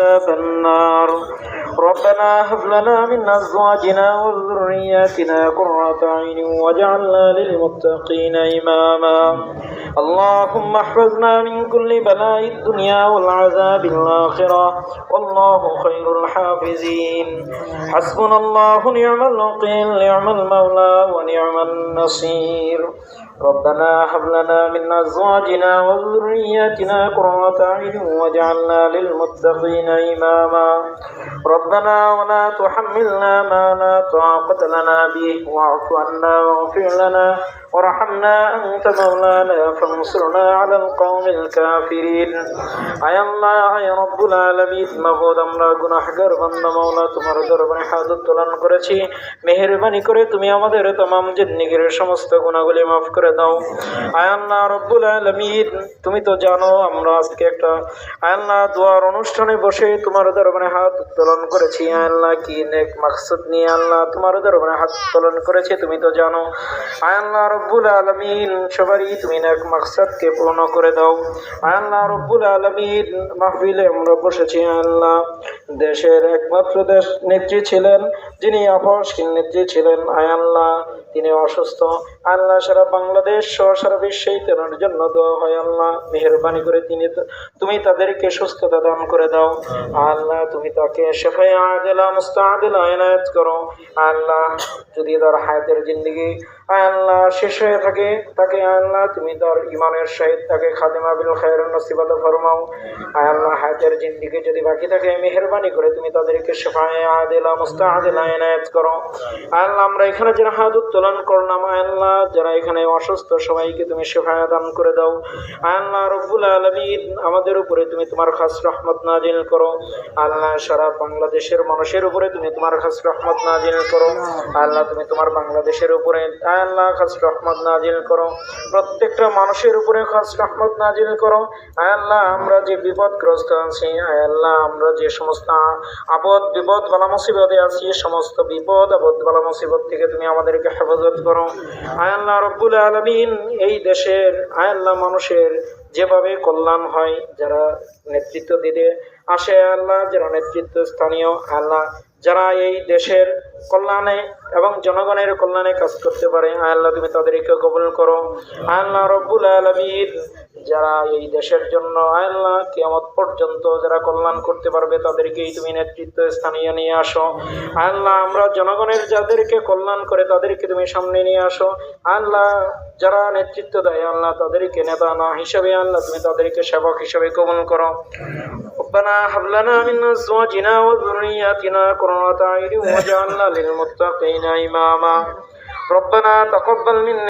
عذاب النار. ربنا هب لنا من أزواجنا وذرياتنا قرة عين واجعلنا للمتقين إماما. اللهم احفظنا من كل بلاء الدنيا والعذاب الآخرة. والله خير الحافظين. حسبنا الله نعم الوكيل نعم المولى ونعم النصير. ربنا هب لنا من أزواجنا وذرياتنا قرة أعين واجعلنا للمتقين إماما. ربنا ولا تحملنا ما لا طاقة لنا به واعف عنا واغفر لنا. وارحمنا أنت مولانا فانصرنا على القوم الكافرين আয় আল্লাহ আয় রব্বুল আলামিন মাবুদ আমরা গুনাহগার বান্দা মাওলা তোমার দরবারে হাত উত্তোলন করেছি মেহেরবানি করে তুমি আমাদের তমাম জিন্দিগির সমস্ত গুনাহগুলি মাফ করে দাও আয় আল্লাহ রব্বুল আলামিন তুমি তো জানো আমরা আজকে একটা আয় আল্লাহ দোয়ার অনুষ্ঠানে বসে তোমার দরবারে হাত উত্তোলন করেছি আয় আল্লাহ কি নেক মাকসুদ নিয়ে আল্লাহ তোমার দরবারে হাত উত্তোলন করেছি তুমি তো জানো আয় আল্লাহ রব্বুল আলমিন সবারই তুমি এক মাকসাদকে পূর্ণ করে দাও। আল্লাহ রব্বুল আলমিন মাহফিলে আমরা বসেছি, আল্লাহ দেশের একমাত্র দেশ নেত্রী ছিলেন যিনি আপসহীন নেত্রী ছিলেন আয় আল্লাহ তিনি অসুস্থ। আল্লাহ সারা বাংলাদেশ সহ সারা বিশ্বেই তেনার জন্য দোয়া হয় আল্লাহ। মেহরবানি করে তিনি তুমি তাদেরকে সুস্থতা দান করে দাও। আল্লাহ, তুমি তাকে শেফাই আদিলা, মুস্তাদিলা এনায়ত করো। আল্লাহ, যদি তার হায়াতের জিন্দগি আল্লাহ শেষ হয়ে থাকে, তাকে আল্লাহ তুমি তার ইমানের সহিত তাকে খাদিমা বিল খায়ের নসিবাদ ফরমাও। আল্লাহ, হায়াতের জিন্দগি যদি বাকি থাকে, মেহরবানি করে তুমি তাদেরকে শেফাই আদিলা, মুস্তাদিলা এনায়ত করো। আল্লাহ, আমরা এখানে যারা হাত উত্তোলন করলাম, আল্লাহ, যারা এখানে অসুস্থ, সবাইকে তুমি শেফায়া দান করে দাও। আল্লাহ, রব্বুল আলমিন, আমাদের উপরে তুমি তোমার খাস রহমত নাজিল করো। আল্লাহ, সারা বাংলাদেশের মানুষের উপরে তুমি তোমার খাস রহমত নাজিল করো। আল্লাহ, তুমি তোমার বাংলাদেশের উপরে আল্লাহ, খাস রহমত নাজিল করো। প্রত্যেকটা মানুষের উপরে খাস রহমত নাজিল করো। আল্লাহ, আমরা যে বিপদগ্রস্ত আছি, আল্লাহ, আমরা যে সমস্ত আপদ বিপদ বালা মুসিবতে আছি সমস্ত বিপদ আপদ বালা মুসিবত থেকে তুমি আমাদেরকে হেফাজত করো। আয়াল্লাহ রব্বুল আলমিন, এই দেশের আয়াল্লাহ মানুষের যেভাবে কল্যাণ হয়, যারা নেতৃত্ব দিতে আসে আল্লাহ, যারা নেতৃত্ব স্থানীয় আল্লাহ, যারা এই দেশের কল্যাণে এবং জনগণের কল্যাণে কাজ করতে পারে আল্লাহ তুমি তাদেরকে কবুল করো আল্লাহ রব্বুল আলমিন যারা এই দেশের জন্য আল্লাহ কিয়ামত পর্যন্ত যারা কল্যাণ করতে পারবে তাদেরকেই তুমি নেতৃত্ব স্থানীয় নিয়ে আসো আল্লাহ আমরা জনগণের যাদেরকে কল্যাণ করে তাদেরকে তুমি সামনে নিয়ে আসো আল্লাহ যারা নেতৃত্ব দেয় আল্লাহ তাদেরকে নেতা না হিসাবে আল্লাহ তুমি তাদেরকে সেবক হিসাবে কবুল করো ربنا هب لنا من ازواجنا وذرياتنا قرة اعين واجعلنا للمتقين إماما. ربنا تقبل منا